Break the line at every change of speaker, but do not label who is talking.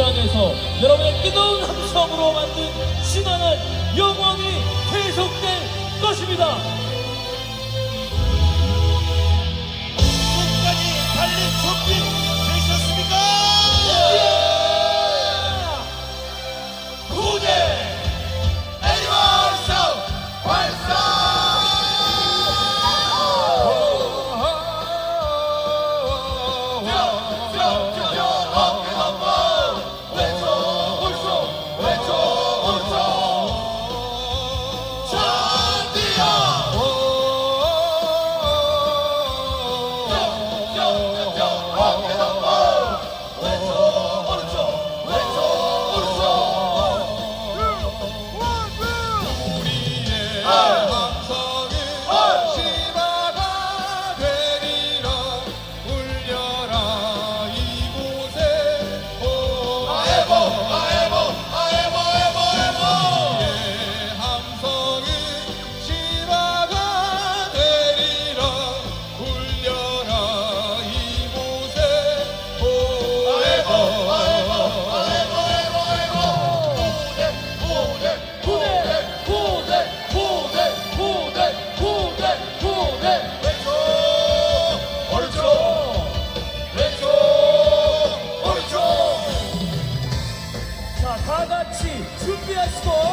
현장에서 여러분의 뜨거운 함성으로 만든 신화는 영원히 계속될 것입니다. জিন্দাবাদ 준비하시고.